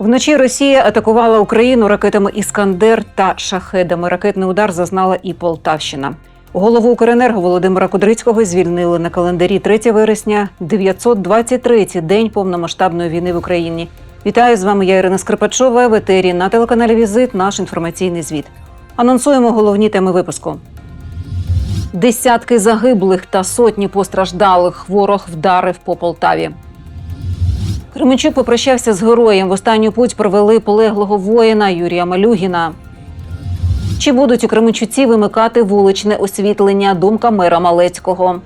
Вночі Росія атакувала Україну ракетами Іскандер та шахедами. Ракетний удар зазнала і Полтавщина. Голову Укренерго Володимира Кудрицького звільнили на календарі 3 вересня, 923-й день повномасштабної війни в Україні. Вітаю з вами. Я Ірина Скрипачова в етері на телеканалі Візит. Наш інформаційний звіт. Анонсуємо головні теми випуску. Десятки загиблих та сотні постраждалих ворог вдарив по Полтаві. Кременчук попрощався з героєм. В останню путь провели полеглого воїна Юрія Малюгіна. Чи будуть у Кременчуці вимикати вуличне освітлення? Думка мера Малецького.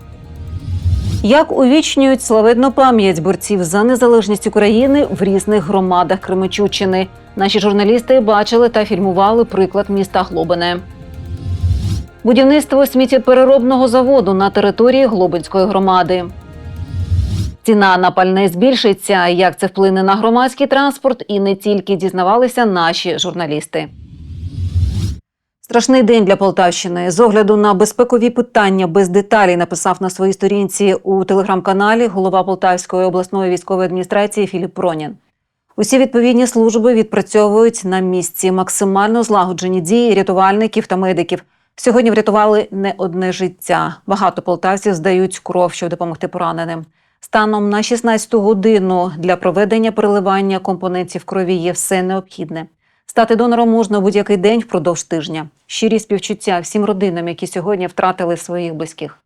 Як увічнюють славетну пам'ять борців за незалежність України в різних громадах Кременчуччини? Наші журналісти бачили та фільмували приклад міста Глобине. Будівництво сміттєпереробного заводу на території Глобинської громади. Ціна на пальне збільшиться. Як це вплине на громадський транспорт, і не тільки дізнавалися наші журналісти. Страшний день для Полтавщини. З огляду на безпекові питання без деталей написав на своїй сторінці у телеграм-каналі голова Полтавської обласної військової адміністрації Філіп Пронін. Усі відповідні служби відпрацьовують на місці максимально злагоджені дії рятувальників та медиків. Сьогодні врятували не одне життя. Багато полтавців здають кров, щоб допомогти пораненим. Станом на 16 годину для проведення переливання компонентів крові є все необхідне. Стати донором можна будь-який день впродовж тижня. Щирі співчуття всім родинам, які сьогодні втратили своїх близьких.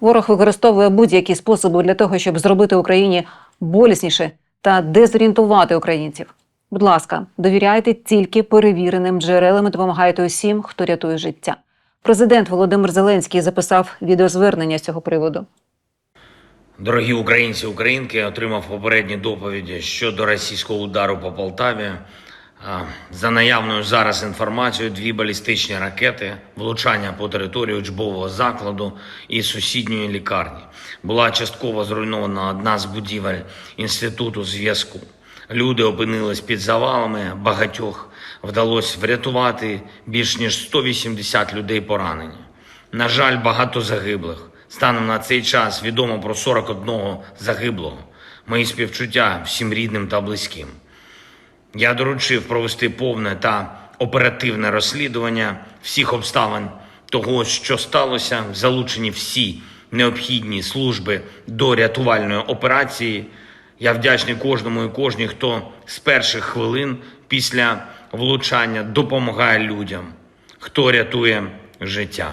Ворог використовує будь-які способи для того, щоб зробити Україні болісніше та дезорієнтувати українців. Будь ласка, довіряйте тільки перевіреним джерелам і допомагайте усім, хто рятує життя. Президент Володимир Зеленський записав відеозвернення з цього приводу. Дорогі українці, українки, отримав попередні доповіді щодо російського удару по Полтаві. За наявною зараз інформацією, дві балістичні ракети, влучання по території учбового закладу і сусідньої лікарні. Була частково зруйнована одна з будівель інституту зв'язку. Люди опинились під завалами, багатьох вдалося врятувати більш ніж 180 людей поранені. На жаль, багато загиблих. Станом на цей час відомо про 41 загиблого. Мої співчуття всім рідним та близьким. Я доручив провести повне та оперативне розслідування всіх обставин того, що сталося, залучені всі необхідні служби до рятувальної операції. Я вдячний кожному і кожній, хто з перших хвилин після влучання допомагає людям, хто рятує життя.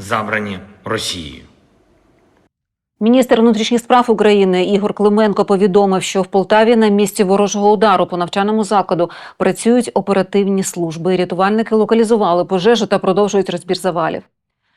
забрані Росією. Міністр внутрішніх справ України Ігор Клименко повідомив, що в Полтаві на місці ворожого удару по навчальному закладу працюють оперативні служби. Рятувальники локалізували пожежу та продовжують розбір завалів.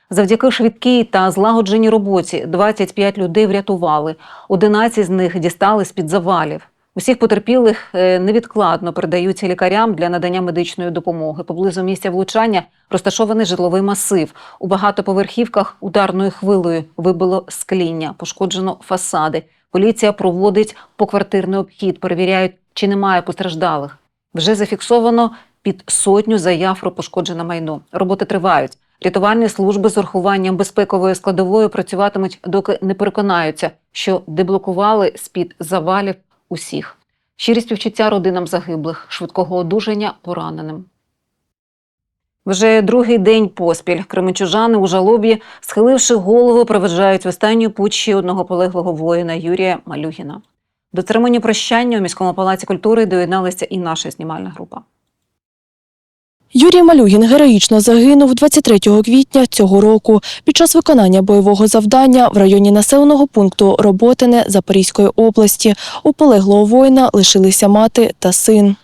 Завдяки швидкій та злагодженій роботі 25 людей врятували. 11 з них дістали з-під завалів. Усіх потерпілих е, невідкладно передаються лікарям для надання медичної допомоги. Поблизу місця влучання розташований житловий масив. У багатоповерхівках ударною хвилею вибило скління, пошкоджено фасади. Поліція проводить поквартирний обхід, перевіряють, чи немає постраждалих. Вже зафіксовано під сотню заяв про пошкоджене майно. Роботи тривають. Рятувальні служби з урахуванням безпекової складової працюватимуть, доки не переконаються, що деблокували з-під завалів усіх. Щирі співчуття родинам загиблих, швидкого одужання пораненим. Вже другий день поспіль кременчужани у жалобі, схиливши голову, проведжають в останню путь одного полеглого воїна Юрія Малюгіна. До церемонії прощання у міському палаці культури доєдналася і наша знімальна група. Юрій Малюгін героїчно загинув 23 квітня цього року під час виконання бойового завдання в районі населеного пункту Роботине Запорізької області. У полеглого воїна лишилися мати та син.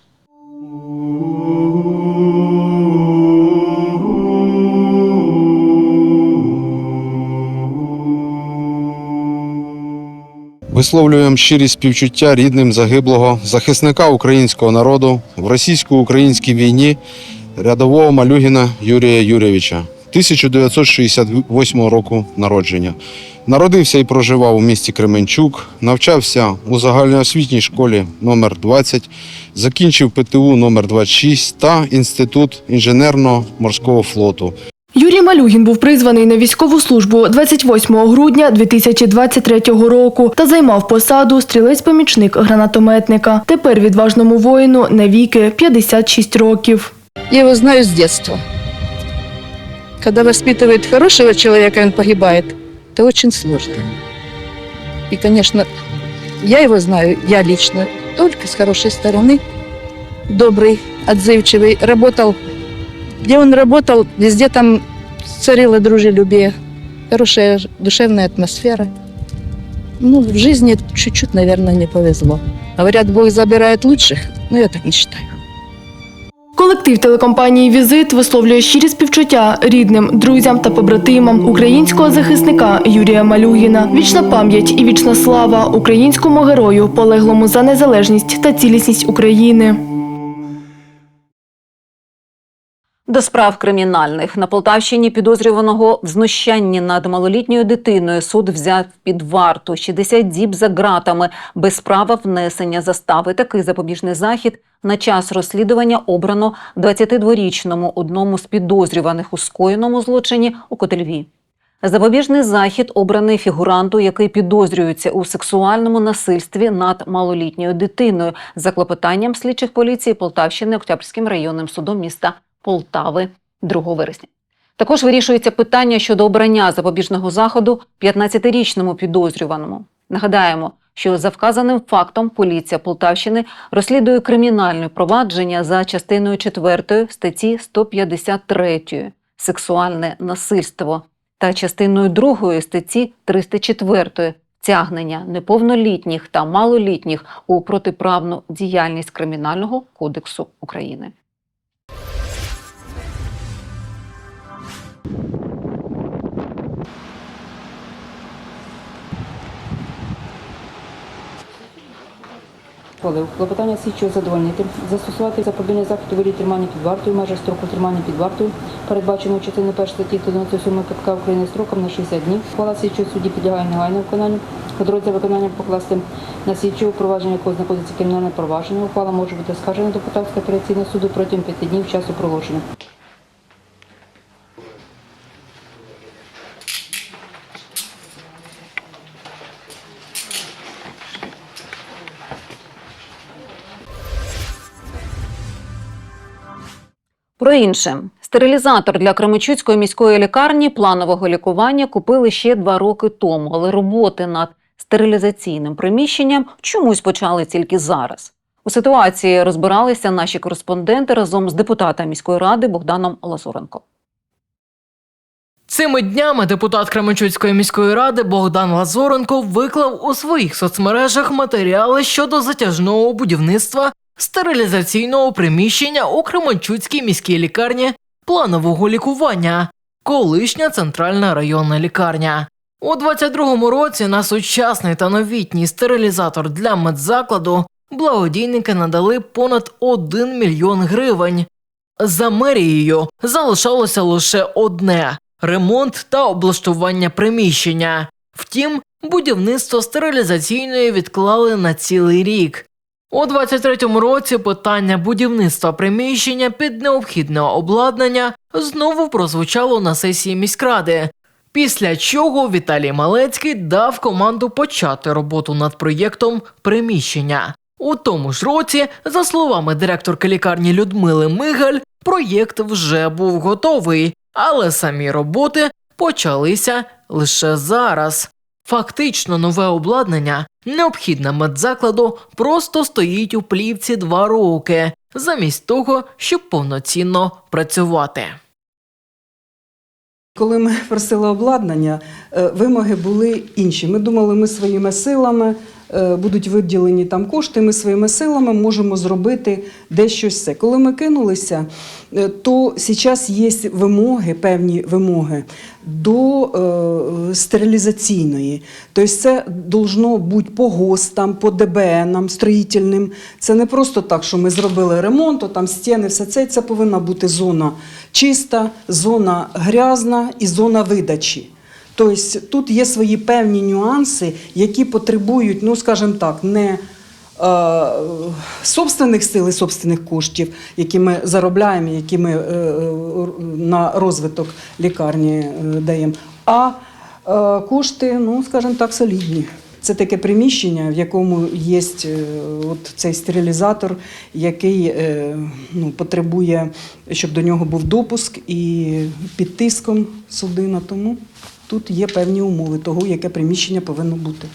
Висловлюємо щирі співчуття рідним загиблого захисника українського народу в російсько-українській війні рядового Малюгіна Юрія Юрійовича 1968 року народження. Народився і проживав у місті Кременчук, навчався у загальноосвітній школі номер 20 закінчив ПТУ номер 26 та Інститут інженерно-морського флоту. Юрій Малюгін був призваний на військову службу 28 грудня 2023 року та займав посаду стрілець-помічник гранатометника. Тепер відважному воїну навіки 56 років. Я его знаю с детства. Когда воспитывает хорошего человека, он погибает. Это очень сложно. И, конечно, я его знаю, я лично, только с хорошей стороны. Добрый, отзывчивый. Работал, где он работал, везде там царило дружелюбие. Хорошая душевная атмосфера. Ну, в жизни чуть-чуть, наверное, не повезло. Говорят, Бог забирает лучших, но я так не считаю. Колектив телекомпанії Візит висловлює щирі співчуття рідним, друзям та побратимам українського захисника Юрія Малюгіна. Вічна пам'ять і вічна слава українському герою, полеглому за незалежність та цілісність України. До справ кримінальних на Полтавщині підозрюваного в знущанні над малолітньою дитиною суд взяв під варту 60 діб за ґратами без права внесення застави. Такий запобіжний захід на час розслідування обрано 22-річному одному з підозрюваних у скоєному злочині у Котельві. Запобіжний захід обраний фігуранту, який підозрюється у сексуальному насильстві над малолітньою дитиною за клопотанням слідчих поліції Полтавщини Октябрським районним судом міста Полтави 2 вересня. Також вирішується питання щодо обрання запобіжного заходу 15-річному підозрюваному. Нагадаємо, що за вказаним фактом поліція Полтавщини розслідує кримінальне провадження за частиною 4 статті 153 сексуальне насильство та частиною 2 статті 304 тягнення неповнолітніх та малолітніх у протиправну діяльність Кримінального кодексу України. Ухвалив клопотання слідчого задовольнити, застосувати запобігання заходу вирі тримання під вартою, межах строку тримання під вартою, передбаченого частиною 1 статті 197 КПК України строком на 60 днів. Ухвала слідчого судді підлягає негайному виконанню. В дорозі виконання покласти на слідчого провадження, якого знаходиться кримінальне провадження. Ухвала може бути скаржена до Полтавського апеляційного суду протягом 5 днів часу проголошення. Про інше. Стерилізатор для Кременчуцької міської лікарні планового лікування купили ще два роки тому, але роботи над стерилізаційним приміщенням чомусь почали тільки зараз. У ситуації розбиралися наші кореспонденти разом з депутатом міської ради Богданом Лазуренко. Цими днями депутат Кременчуцької міської ради Богдан Лазоренко виклав у своїх соцмережах матеріали щодо затяжного будівництва стерилізаційного приміщення у Кременчуцькій міській лікарні планового лікування, колишня центральна районна лікарня. У 22-му році на сучасний та новітній стерилізатор для медзакладу благодійники надали понад 1 мільйон гривень. За мерією залишалося лише одне ремонт та облаштування приміщення. Втім, будівництво стерилізаційної відклали на цілий рік. У 23-му році питання будівництва приміщення під необхідне обладнання знову прозвучало на сесії міськради. Після чого Віталій Малецький дав команду почати роботу над проєктом приміщення. У тому ж році, за словами директорки лікарні Людмили Мигаль, проєкт вже був готовий, але самі роботи почалися лише зараз. Фактично, нове обладнання, необхідне медзакладу, просто стоїть у плівці два роки, замість того, щоб повноцінно працювати. Коли ми просили обладнання, е, вимоги були інші. Ми думали, ми своїми силами будуть виділені там кошти, ми своїми силами можемо зробити дещо все. Коли ми кинулися, е, то зараз є вимоги, певні вимоги до е, стерилізаційної. Тобто це должно бути по ГОСТам, по ДБНам, строїтельним. Це не просто так, що ми зробили ремонт, там стіни, все це. Це повинна бути зона чиста, зона грязна і зона видачі. Тобто тут є свої певні нюанси, які потребують, ну скажімо так, не е, собственних сил і собственних коштів, які ми заробляємо, які ми е, е, на розвиток лікарні даємо, а кошти, ну скажімо так, солідні. Це таке приміщення, в якому є от цей стерилізатор, який ну, потребує, щоб до нього був допуск і під тиском судина. Тому тут є певні умови того, яке приміщення повинно бути.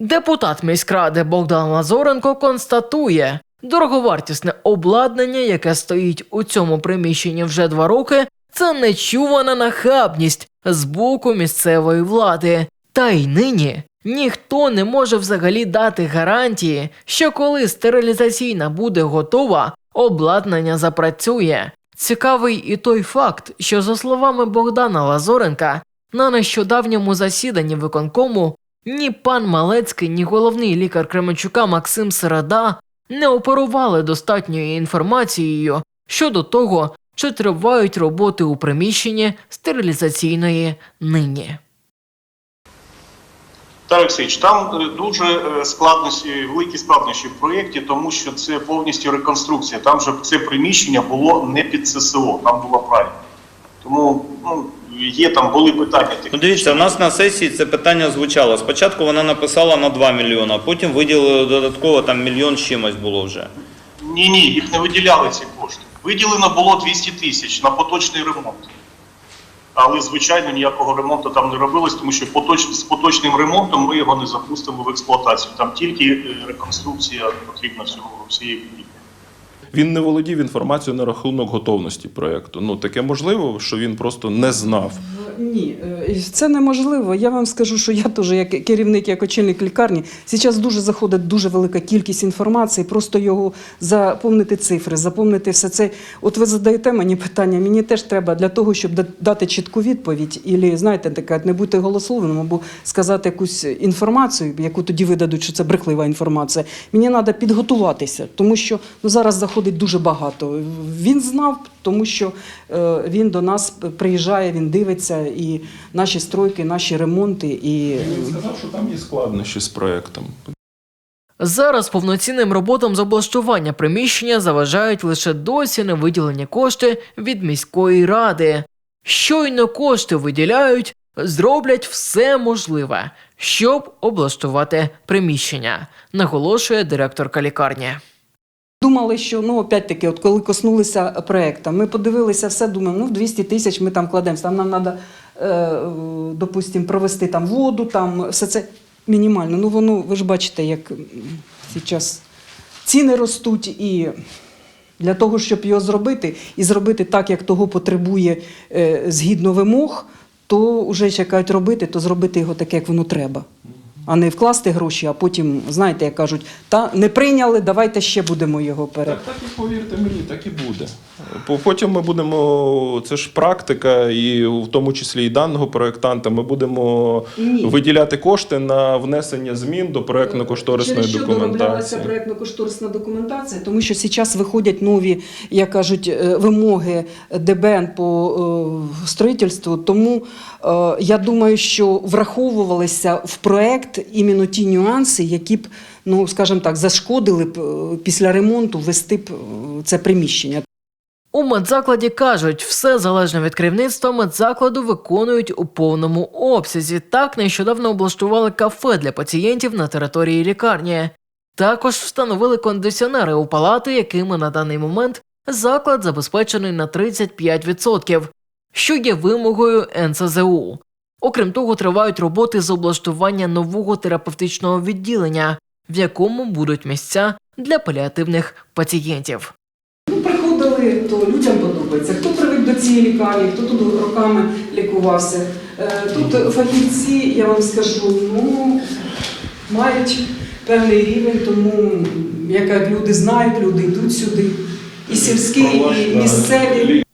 Депутат міськради Богдан Лазоренко констатує, дороговартісне обладнання, яке стоїть у цьому приміщенні вже два роки, це нечувана нахабність з боку місцевої влади. Та й нині ніхто не може взагалі дати гарантії, що коли стерилізаційна буде готова, обладнання запрацює. Цікавий і той факт, що за словами Богдана Лазоренка, на нещодавньому засіданні виконкому ні пан Малецький, ні головний лікар Кременчука Максим Середа не оперували достатньою інформацією щодо того, чи тривають роботи у приміщенні стерилізаційної нині. Та Олексійович, там е, дуже е, складності, великі складнощі в проєкті, тому що це повністю реконструкція. Там же це приміщення було не під ССО, там було правильно. Тому ну, є там були питання. Ну, дивіться, у нас на сесії це питання звучало. Спочатку вона написала на 2 мільйони, а потім виділили додатково там мільйон з чимось було вже. Ні, ні, їх не виділяли ці кошти. Виділено було 200 тисяч на поточний ремонт. Але, звичайно, ніякого ремонту там не робилось, тому що поточ... з поточним ремонтом ми його не запустимо в експлуатацію. Там тільки е, реконструкція потрібна всього всієї будівлі. Він не володів інформацією на рахунок готовності проекту. Ну таке можливо, що він просто не знав. Ні, е, це неможливо. Я вам скажу, що я теж, як керівник, як очільник лікарні, зараз дуже заходить дуже велика кількість інформації, просто його заповнити цифри, заповнити все це. От ви задаєте мені питання, мені теж треба для того, щоб дати чітку відповідь, і знаєте, така не бути голословним, або сказати якусь інформацію, яку тоді видадуть, що це брехлива інформація. Мені треба підготуватися, тому що ну, зараз заходить дуже багато. Він знав, тому що е, він до нас приїжджає, він дивиться, і наші стройки, наші ремонти. І Він сказав, що там є складнощі з проєктом. Зараз повноцінним роботам з облаштування приміщення заважають лише досі не виділені кошти від міської ради. Щойно кошти виділяють, зроблять все можливе, щоб облаштувати приміщення, наголошує директорка лікарні. Думали, що ну опять-таки, от коли коснулися проекту, ми подивилися все, думаємо, ну 200 тисяч ми там кладемо, там нам треба, е, допустимо, провести там воду, там все це мінімально. Ну воно, ви ж бачите, як зараз ціни ростуть і. Для того, щоб його зробити, і зробити так, як того потребує е, згідно вимог, то вже чекають робити, то зробити його так, як воно треба. А не вкласти гроші, а потім, знаєте, як кажуть, та не прийняли, давайте ще будемо його пере. Так, так і повірте мені, так і буде. По- Потім ми будемо, це ж практика, і в тому числі і даного проєктанта, ми будемо Ні. виділяти кошти на внесення змін до проєктно-кошторисної Через що дороблялася документації. проєктно-кошторисна документація, тому що зараз виходять нові, як кажуть, е, вимоги ДБН по е, строїтельству. Тому е, я думаю, що враховувалися в іменно ті нюанси, які б, ну скажімо так, зашкодили б е, після ремонту ввести б е, це приміщення. У медзакладі кажуть, все залежно від керівництва медзакладу виконують у повному обсязі. Так нещодавно облаштували кафе для пацієнтів на території лікарні. Також встановили кондиціонери у палати, якими на даний момент заклад забезпечений на 35%, що є вимогою НСЗУ. Окрім того, тривають роботи з облаштування нового терапевтичного відділення, в якому будуть місця для паліативних пацієнтів. Ну, приходили, то людям подобається. Хто привик до цієї лікарні, хто тут роками лікувався. Е, Тут фахівці, я вам скажу, ну мають певний рівень, тому як люди знають, люди йдуть сюди. І сільські, і місцеві.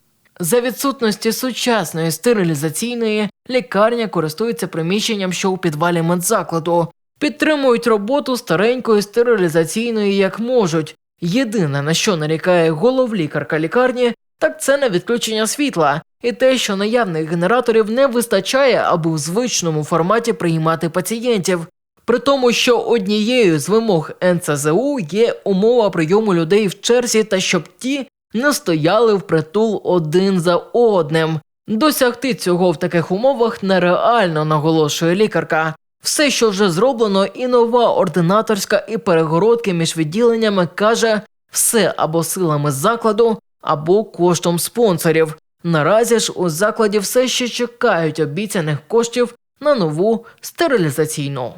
За відсутності сучасної стерилізаційної лікарня користується приміщенням, що у підвалі медзакладу. Підтримують роботу старенької стерилізаційної як можуть. Єдине на що нарікає головлікарка лікарні, так це на відключення світла і те, що наявних генераторів не вистачає, аби в звичному форматі приймати пацієнтів. При тому, що однією з вимог НЦЗУ є умова прийому людей в черзі та щоб ті не стояли впритул один за одним. Досягти цього в таких умовах нереально, наголошує лікарка. Все, що вже зроблено, і нова ординаторська, і перегородки між відділеннями каже все або силами закладу, або коштом спонсорів. Наразі ж у закладі все ще чекають обіцяних коштів на нову стерилізаційну.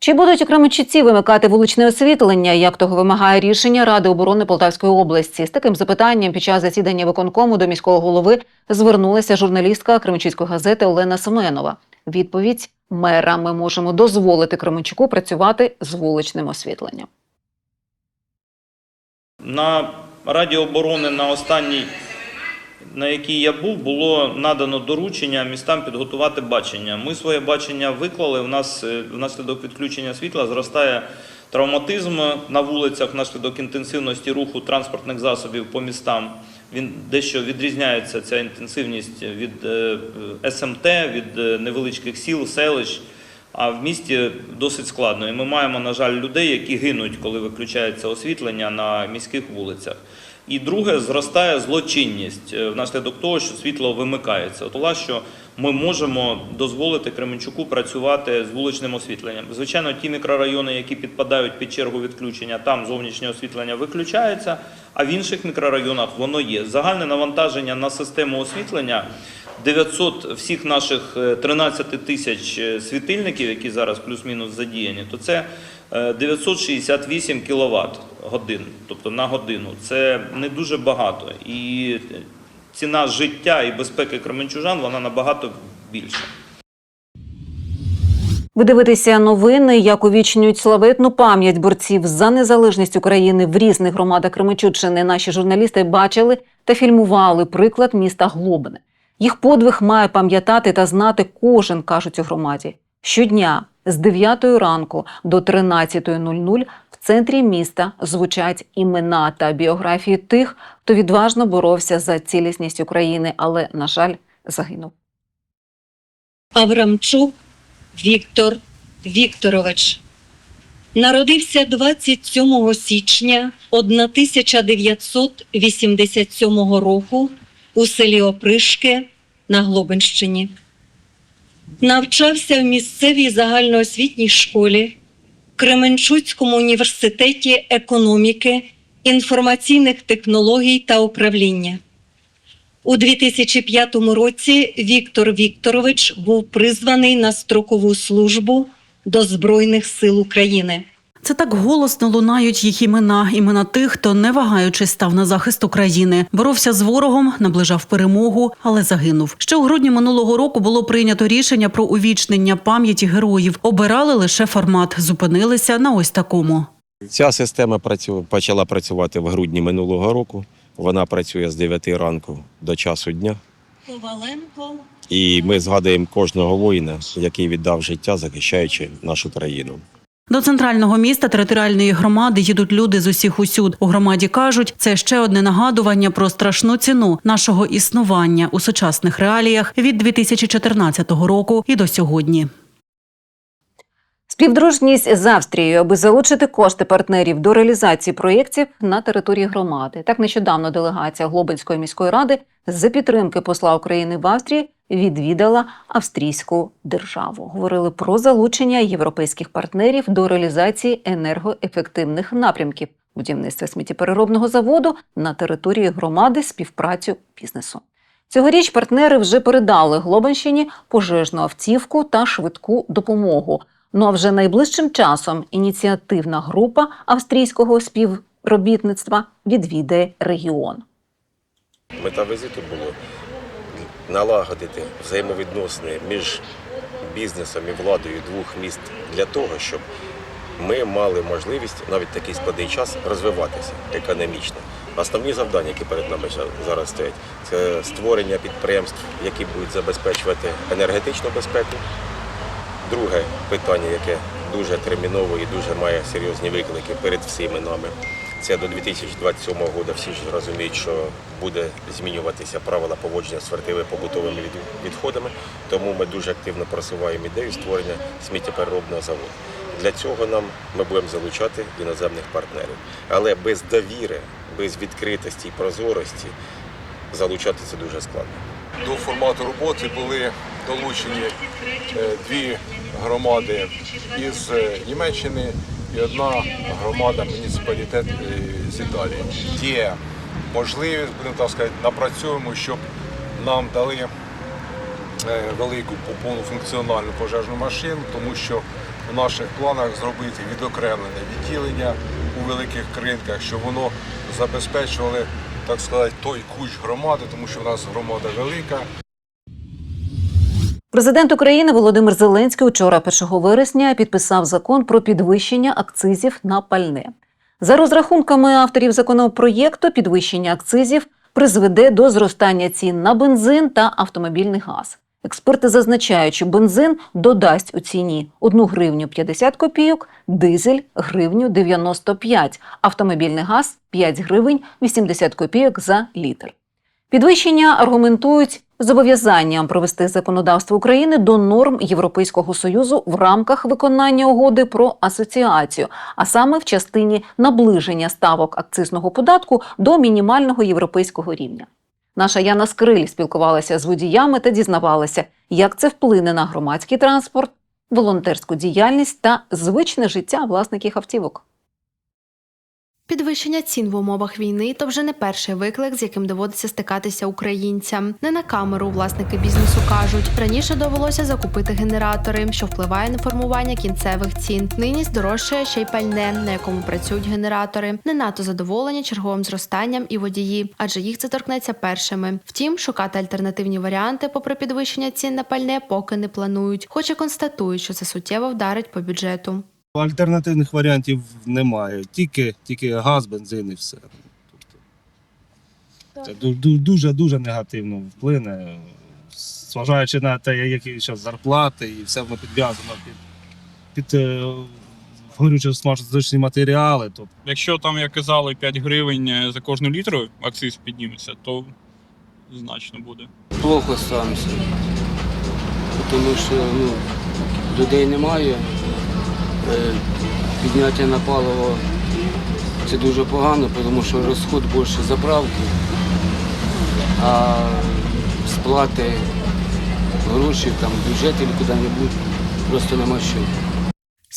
Чи будуть у Кременчуці вимикати вуличне освітлення, як того вимагає рішення Ради оборони Полтавської області? З таким запитанням під час засідання виконкому до міського голови звернулася журналістка Кременчуцької газети Олена Семенова. Відповідь мера ми можемо дозволити Кременчуку працювати з вуличним освітленням. На Раді оборони на останній, на якій я був, було надано доручення містам підготувати бачення. Ми своє бачення виклали. У нас е, внаслідок відключення світла зростає травматизм на вулицях внаслідок інтенсивності руху транспортних засобів по містам. Він дещо відрізняється ця інтенсивність від е, СМТ, від е, невеличких сіл, селищ. А в місті досить складно. І ми маємо, на жаль, людей, які гинуть, коли виключається освітлення на міських вулицях. І друге, зростає злочинність е, внаслідок того, що світло вимикається. От була, що ми можемо дозволити Кременчуку працювати з вуличним освітленням. Звичайно, ті мікрорайони, які підпадають під чергу відключення, там зовнішнє освітлення виключається, а в інших мікрорайонах воно є. Загальне навантаження на систему освітлення 900 всіх наших е, 13 тисяч е, світильників, які зараз плюс-мінус задіяні, то це е, 968 кВт годин, тобто на годину. Це не дуже багато. І ціна життя і безпеки кременчужан вона набагато більша. Ви дивитеся новини, як увічнюють славетну пам'ять борців за незалежність України в різних громадах Кременчуччини. Наші журналісти бачили та фільмували приклад міста Глобине. Їх подвиг має пам'ятати та знати кожен, кажуть у громаді. Щодня з 9 ранку до 13.00 в центрі міста звучать імена та біографії тих, хто відважно боровся за цілісність України, але, на жаль, загинув. Аврамчук Віктор Вікторович. Народився 27 січня 1987 року у селі Опришки на Глобинщині. Навчався в місцевій загальноосвітній школі, Кременчуцькому університеті економіки, інформаційних технологій та управління. У 2005 році Віктор Вікторович був призваний на строкову службу до Збройних сил України. Це так голосно лунають їх імена, імена тих, хто не вагаючись став на захист України, боровся з ворогом, наближав перемогу, але загинув. Ще у грудні минулого року було прийнято рішення про увічнення пам'яті героїв. Обирали лише формат, зупинилися на ось такому. Ця система почала працювати в грудні минулого року. Вона працює з 9 ранку до часу дня. Коваленко І ми згадуємо кожного воїна, який віддав життя, захищаючи нашу країну. До центрального міста територіальної громади їдуть люди з усіх усюд. У громаді кажуть, це ще одне нагадування про страшну ціну нашого існування у сучасних реаліях від 2014 року і до сьогодні. Співдружність з Австрією, аби залучити кошти партнерів до реалізації проєктів на території громади. Так нещодавно делегація Глобинської міської ради за підтримки посла України в Австрії відвідала австрійську державу. Говорили про залучення європейських партнерів до реалізації енергоефективних напрямків будівництва сміттєпереробного заводу на території громади, співпрацю бізнесу. Цьогоріч партнери вже передали Глобинщині пожежну автівку та швидку допомогу. Ну а вже найближчим часом ініціативна група австрійського співробітництва відвідає регіон. Мета візиту було налагодити взаємовідносини між бізнесом і владою двох міст для того, щоб ми мали можливість навіть такий складний час розвиватися економічно. Основні завдання, які перед нами зараз стоять, це створення підприємств, які будуть забезпечувати енергетичну безпеку. Друге питання, яке дуже терміново і дуже має серйозні виклики перед всіми нами. Це до 2027 року всі ж розуміють, що буде змінюватися правила поводження з побутовими відходами. Тому ми дуже активно просуваємо ідею створення сміттєпереробного заводу. Для цього нам ми будемо залучати іноземних партнерів. Але без довіри, без відкритості і прозорості залучати це дуже складно. До формату роботи були долучені е, дві громади із е, Німеччини і одна громада муніципалітет е, з Італії. Є можливість, будемо так сказати, напрацюємо, щоб нам дали е, велику повнофункціональну пожежну машину, тому що в наших планах зробити відокремлене відділення у великих кринках, щоб воно забезпечувало, так сказати, той кущ громади, тому що в нас громада велика. Президент України Володимир Зеленський учора, 1 вересня, підписав закон про підвищення акцизів на пальне. За розрахунками авторів законопроєкту, підвищення акцизів призведе до зростання цін на бензин та автомобільний газ. Експерти зазначають, що бензин додасть у ціні 1 гривню 50 копійок, дизель гривню 95, автомобільний газ 5 гривень 80 копійок за літр. Підвищення аргументують зобов'язанням привести законодавство України до норм Європейського союзу в рамках виконання угоди про асоціацію, а саме в частині наближення ставок акцизного податку до мінімального європейського рівня. Наша Яна Скриль спілкувалася з водіями та дізнавалася, як це вплине на громадський транспорт, волонтерську діяльність та звичне життя власників автівок. Підвищення цін в умовах війни то вже не перший виклик, з яким доводиться стикатися українцям. Не на камеру власники бізнесу кажуть, раніше довелося закупити генератори, що впливає на формування кінцевих цін. Нині здорожчає ще й пальне, на якому працюють генератори. Не надто задоволені черговим зростанням і водії, адже їх це торкнеться першими. Втім, шукати альтернативні варіанти, попри підвищення цін на пальне, поки не планують, хоч і констатують, що це суттєво вдарить по бюджету. Альтернативних варіантів немає. Тільки, тільки газ, бензин і все. Тобто, це дуже дуже негативно вплине, зважаючи на те, які зараз зарплати, і все воно підв'язано під, під е, горючо матеріали. То Якщо там, як казали, 5 гривень е, за кожну літру акциз підніметься, то значно буде. Плохо ставимося. Тому що ну, людей немає. Е, Підняття на паливо це дуже погано, тому що розход більше заправки, а сплати грошей там в куди-небудь просто нема що.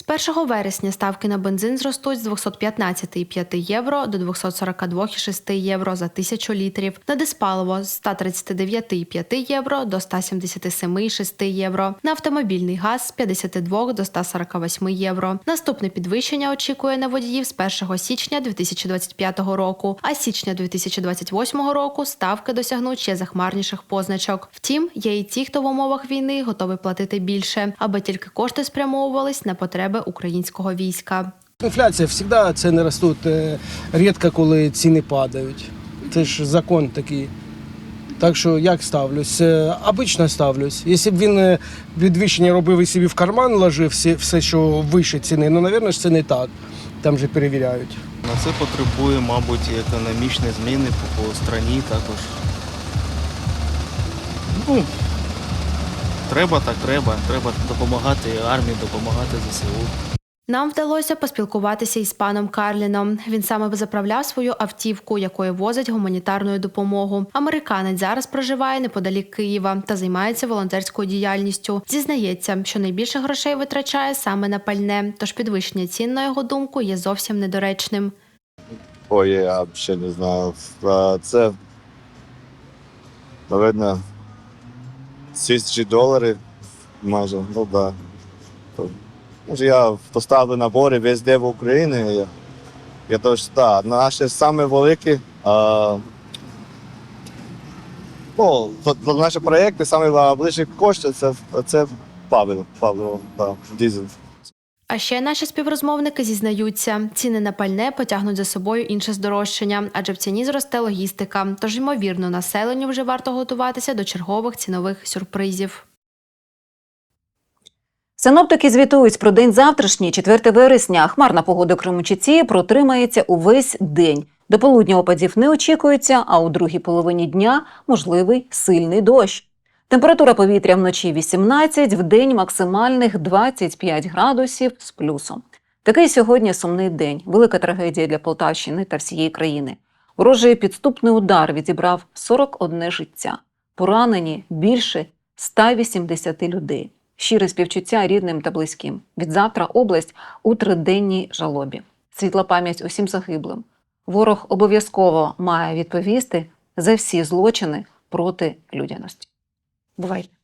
З 1 вересня ставки на бензин зростуть з 215,5 євро до 242,6 євро за тисячу літрів. На диспаливо з 139,5 євро до 177,6 євро. На автомобільний газ з 52 до 148 євро. Наступне підвищення очікує на водіїв з 1 січня 2025 року, а з січня 2028 року ставки досягнуть ще захмарніших позначок. Втім, є і ті, хто в умовах війни готовий платити більше, аби тільки кошти спрямовувались на потреби українського війська. Інфляція завжди ціни ростуть. е, Рідко, коли ціни падають. Це ж закон такий. Так що як ставлюсь? Е, Обично ставлюсь. Якщо б він е, підвищення робив і собі в карман ложив все, все що вище ціни, ну, мабуть, це не так. Там же перевіряють. На це потребує, мабуть, економічні зміни по, страні також. Ну, треба так, треба. Треба допомагати армії, допомагати ЗСУ. Нам вдалося поспілкуватися із паном Карліном. Він саме заправляв свою автівку, якою возить гуманітарну допомогу. Американець зараз проживає неподалік Києва та займається волонтерською діяльністю. Зізнається, що найбільше грошей витрачає саме на пальне, тож підвищення цін, на його думку, є зовсім недоречним. Ой, я ще не знаю. Це, напевно, тисячі доларів майже, ну да. Може, я поставив набори везде в Україні. Я, я теж так, наші саме великі. А, ну, наші проєкти, найближчі кошти, це, це Павел, Павло, да, дизель. А ще наші співрозмовники зізнаються, ціни на пальне потягнуть за собою інше здорожчання, адже в ціні зросте логістика. Тож, ймовірно, населенню вже варто готуватися до чергових цінових сюрпризів. Синоптики звітують про день завтрашній, 4 вересня. Хмарна погода у протримається увесь день. До полудня опадів не очікується, а у другій половині дня можливий сильний дощ. Температура повітря вночі 18, в день максимальних 25 градусів з плюсом. Такий сьогодні сумний день, велика трагедія для Полтавщини та всієї країни. Ворожий підступний удар відібрав 41 життя. Поранені більше 180 людей. Щире співчуття рідним та близьким. Відзавтра область у триденній жалобі. Світла пам'ять усім загиблим. Ворог обов'язково має відповісти за всі злочини проти людяності. Бувайте!